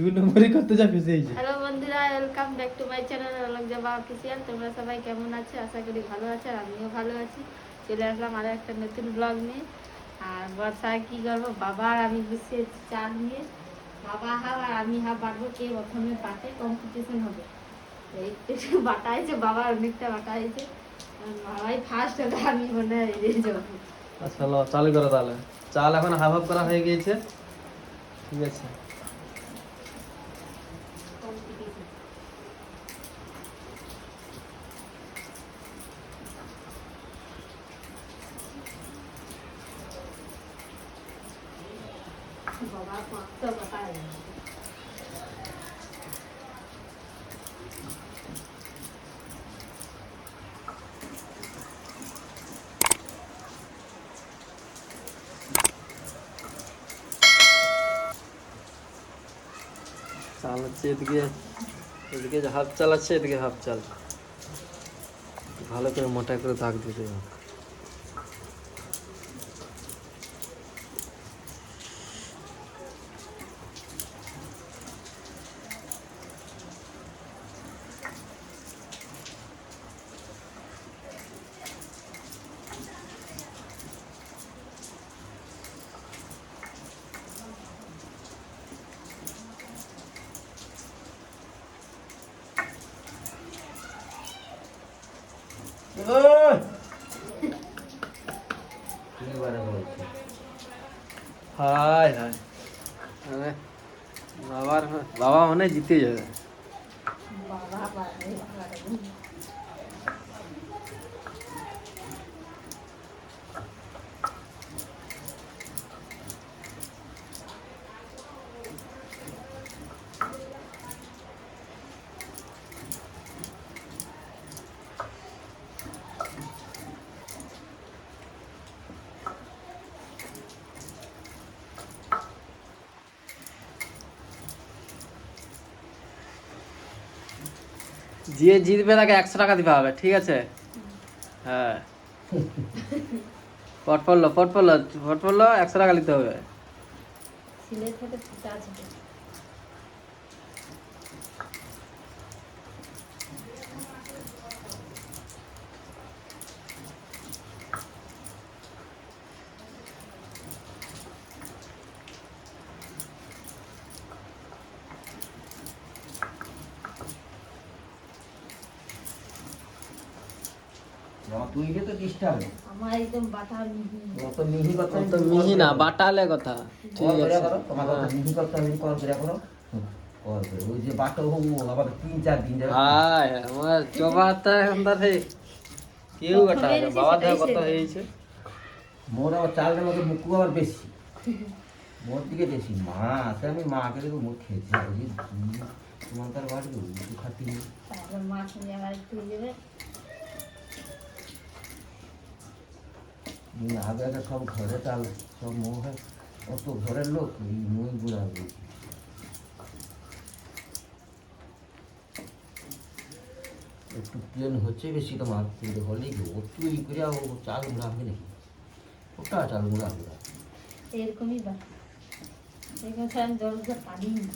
দুই নম্বরই করতে যা ফেসে এই যে। হ্যালো বন্ধুরা welcome back to my channel Alok Jaba official তোমরা সবাই কেমন আছো? আশা করি ভালো আছো আর আমিও ভালো আছি। চলে আসলাম আরও একটা নতুন ব্লগ নিয়ে। আর বর্ষায় কী করব? বাবা আর আমি বসে চাল নিয়ে। বাবা হাফ আর আমি হাফ বাটবো কে? প্রথমে বাটে কম্পিটিশন হবে। একটু বাটা হয়েছে বাবার অনেকটা বাটা হয়েছে বাবাই ফার্স্ট হলে আমি মনে হয় এড়িয়ে যাব। আচ্ছা লো চালু করো তাহলে। চাল এখন হাফ হাফ করা হয়ে গিয়েছে। ঠিক আছে কম্পিটিশন হচ্ছে এদিকে এদিকে হাফ চাল আছে এদিকে হাফ চাল। ভালো করে মোটা করে দাগ দিতে হায় হায় বাবার বাবা মানে জিতে যাবে বাবা যে জিতবে তাকে একশো টাকা দিতে হবে, ঠিক আছে? হ্যাঁ। পট পড়ল পট পড়ল পট পড়ল, একশো টাকা দিতে হবে। তুই যে তো ডিস্টার্ব। আমার একদম বাটা মিহি। অত মিহি কথা অত মিহি না বাটালে কথা। ঠিক আছে। তোমার কথা হ্যাঁ। মিহি করতে হবে কর করে। করো হুম, কর ওই যে বাটো হোক আবার তিন চার দিন যাবে হায় আমার জবা হাতটা এখন তাহলে কেউ এসে বাবা দেখা সেটাই হয়েছে। মোর আবার চালের মধ্যে মুখু আবার বেশি। মোর দিকে বেশি। মা আছে আমি মাকে দেখো মুখ খেয়েছি। তোমার তার একটু খাতি আবার একটু যাবে আগে আগে সব ঘরে চাল সব মো অত ঘরের লোক মই গুড়া একটু প্লেন হচ্ছে বেশি তোমার কিন্তু হলে কি একটু ই করে ও চাল গুঁড়া হবে নাকি ওটা চাল গুঁড়া গুঁড়া এরকমই বা এরকম জল পারি না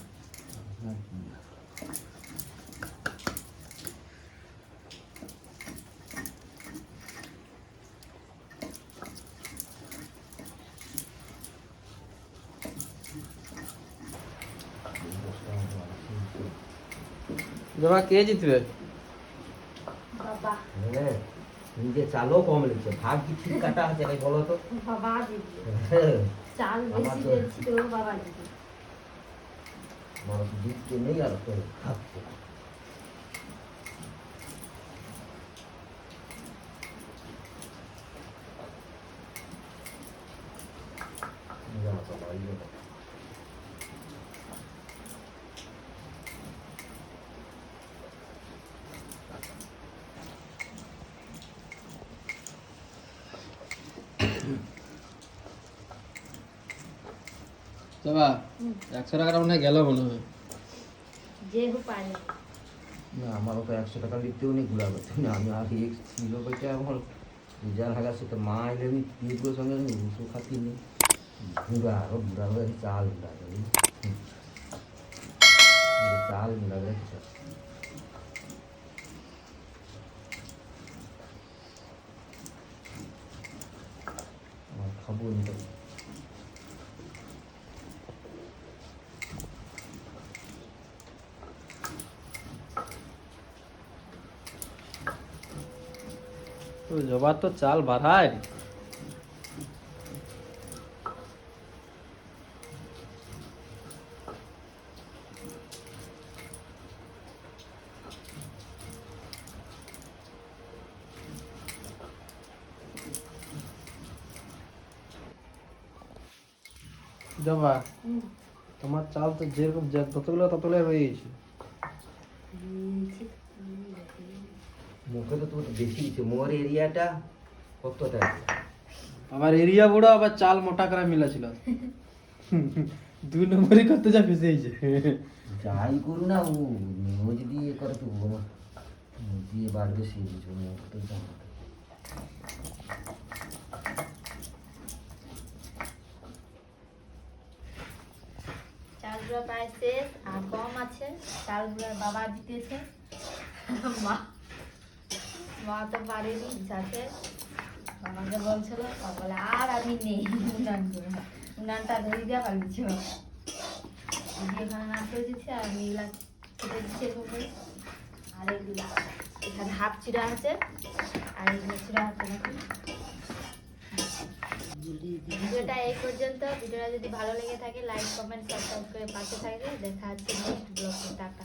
জবা কে জিতবে বাবা হ্যাঁ নিজে চালও কম লিখছে ভাগ কি ঠিক কাটা আছে নাকি বলো তো বাবা দিদি হ্যাঁ চাল আমার বেশি তো- দিয়েছি তো বাবা দিদি মানুষ জিততে নেই আর তো হুম। একশো টাকাটা মনে হয় গেল মনে হয়। না, আমারও তো একশো টাকা লিখতেও নেই, ঘুরা করতে না আমি এক ছিল বইটা আমার যার হাগা সেটা মা এলে আমি নিগুলোর সঙ্গে উঁচু খাতি নেই। ঘুরা আরও ঘুরা হয়ে চাল ঘুরা করি চাল মিলাবে আমার খাব নিতে তো জবার তো চাল বাড়ায় জবা তোমার চাল তো যেরকম যতগুলো ততগুলো রয়ে গেছে। মুখে তো তোমার বেশি দিচ্ছে মোর এরিয়াটা কতটা আবার এরিয়া বড় আবার চাল মোটা করে মিলা ছিল দুই নম্বরই করতে যা ফেসেছে যাই করু না ও ও যদি ইয়ে করে তো ও দিয়ে বাড়বে সে বুঝব মোর তো। চালগুলো প্রায় শেষ আর কম আছে। চালগুলো বাবা দিতেছে মা। মা তো পারেনি যাতে আমাকে বলছিল, বলে, আর আমি নেই উনান করে। উনানটা ধরে দিয়ে পালিয়েছি এখানে নাড়তে দিচ্ছে আর আমি এগুলা কেটে দিচ্ছি এরকম আর এগুলা এখানে হাফ চিরা আছে, আর এগুলো চিরা আছে নাকি? ভিডিওটা এই পর্যন্ত। ভিডিওটা যদি ভালো লেগে থাকে লাইক কমেন্ট সাবস্ক্রাইব করে পাশে থাকবে। দেখা হচ্ছে নেক্সট ব্লগে টাটা।